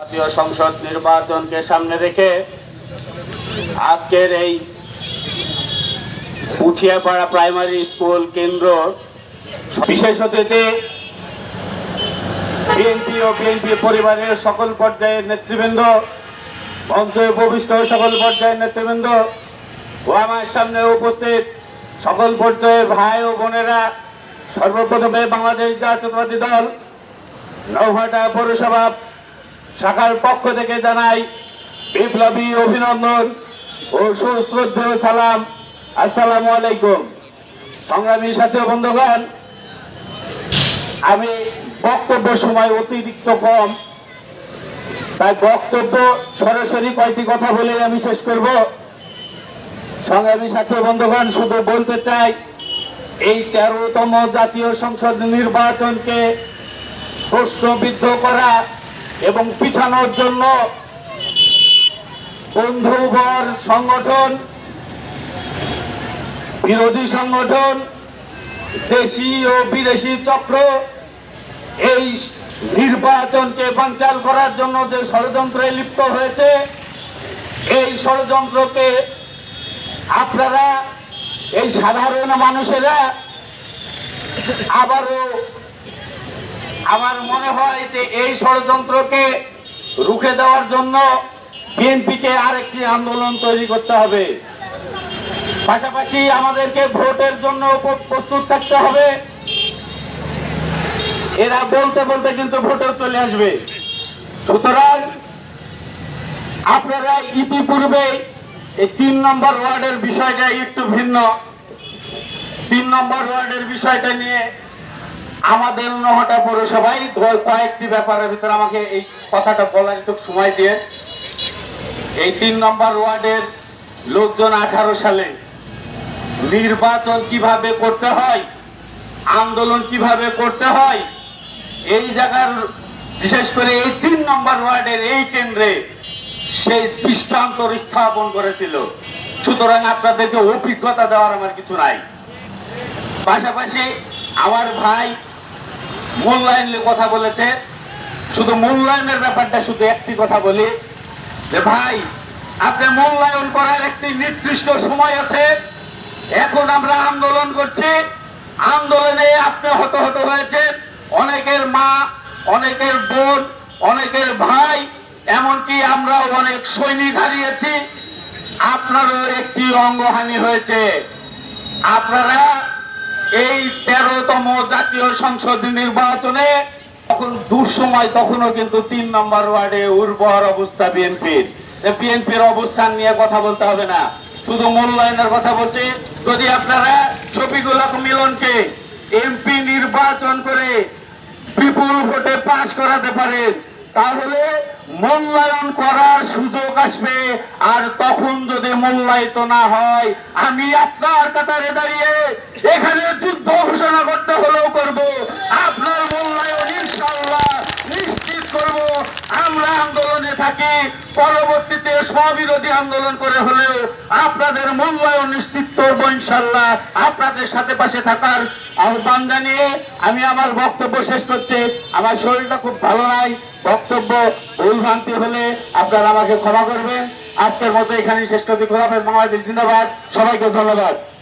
জাতীয় সংসদ নির্বাচনকে সামনে রেখে আজকের এই উঠিয়াপাড়া প্রাইমারি স্কুল কেন্দ্র বিশেষ অতিথি বিএনপি ও বিএনপি পরিবারের সকল পর্যায়ের নেতৃবৃন্দ, মঞ্চে উপবিষ্ট সকল পর্যায়ের নেতৃবৃন্দ ও আমার সামনে উপস্থিত সকল পর্যায়ের ভাই ও বোনেরা, সর্বপ্রথমে বাংলাদেশ জাতীয়তাবাদী দল, নৌহাটা পৌরসভা শাখার পক্ষ থেকে জানাই বিপ্লবী অভিনন্দন ও সুশ্রদ্ধেয় সালাম। আসসালামু আলাইকুম। সংগ্রামী সাথী বন্ধুগণ, আমি বক্তব্য সময় অতিরিক্ত কম, তাই বক্তব্য সরাসরি কয়েকটি কথা বলে আমি শেষ করব। সংগ্রামী সাথী বন্ধুগণ, শুধু বলতে চাই, এই তেরোতম জাতীয় সংসদ নির্বাচনকে প্রশ্নবিদ্ধ করা এবং পিছানোর জন্য বন্ধুবর সংগঠন, বিরোধী সংগঠন, দেশি ও বিদেশি চক্র এই নির্বাচনকে বানচাল করার জন্য যে ষড়যন্ত্রে লিপ্ত হয়েছে, এই ষড়যন্ত্রকে আপনারা, এই সাধারণ মানুষেরা আবারও আমার মনে হয় যে এই ষড়যন্ত্রকে রুখে দেওয়ার জন্য বিএনপিকে আরেকটি আন্দোলন তৈরি করতে হবে। পাশাপাশি আমাদেরকে ভোটের জন্য প্রস্তুত থাকতে হবে। এরা বলতে বলতে কিন্তু ভোটে চলে আসবে। সুতরাং আপনারা ইতিপূর্বে এই তিন নম্বর ওয়ার্ডের বিষয়টা একটু ভিন্ন। তিন নম্বর ওয়ার্ডের বিষয়টা নিয়ে আমাদের নহটা পৌরসভায় কয়েকটি ব্যাপারের ভিতরে আমাকে এই কথাটা বলার একটু সময় দিয়ে। এই তিন নম্বর ওয়ার্ডের লোকজন আঠারো সালে নির্বাচন কীভাবে করতে হয়, আন্দোলন কীভাবে করতে হয়, এই জায়গার বিশেষ করে এই তিন নম্বর ওয়ার্ডের এই কেন্দ্রে সেই দৃষ্টান্ত স্থাপন করেছিল। সুতরাং আপনাদেরকে অভিজ্ঞতা দেওয়ার আমার কিছু নাই। পাশাপাশি আমার ভাই মূল্যায়ন নিয়ে কথা বলেছে। শুধু মূল্যায়নের ব্যাপারটা, শুধু একটি কথা বলি যে ভাই, আপনি মূল্যায়ন করার একটি নির্দিষ্ট সময় আছে। এখন আমরা আন্দোলন করছি। আন্দোলনে আপনি হত হত হয়েছেন। অনেকের মা, অনেকের বোন, অনেকের ভাই, এমনকি আমরা অনেক সৈনিক হারিয়েছি। আপনারও একটি অঙ্গহানি হয়েছে। আপনারা এই তেরোতম জাতীয় সংসদ নির্বাচনে তখন দুঃসময় তখনও কিন্তু তিন নম্বর ওয়ার্ডে উর্বর অবস্থা বিএনপির। বিএনপির অবস্থান নিয়ে কথা বলতে হবে না। শুধু মূল্যায়নের কথা বলছি। যদি আপনারা শফিকুল মিলনকে এমপি নির্বাচন করে বিপুল ভোটে পাশ করাতে পারেন, তাহলে মূল্যায়ন করার সুযোগ আসবে। আর তখন যদি মূল্যায়িত না হয়, আমি আপনার কাতারে দাঁড়িয়ে এখানে যুদ্ধ ঘোষণা করতে হলেও করব আপনার মূল্যায়ন ইনশাল্লাহ নিশ্চিত করব আমরা আন্দোলনে থাকি পরবর্তীতে স্ববিরোধী আন্দোলন করে হলেও আপনাদের মূল্যায়ন নিশ্চিত করব ইনশাল্লাহ আপনাদের সাথে পাশে থাকার আহ্বান জানিয়ে আমি আমার বক্তব্য শেষ করছি আমার শরীরটা খুব ভালো নাই, বক্তব্য ভুল ভ্রান্তি হলে আপনারা আমাকে ক্ষমা করবেন। আজকের মতো এখানে শেষ করছি। খোলাফেজ বাংলাদেশ জিন্দাবাদ। সবাইকে ধন্যবাদ।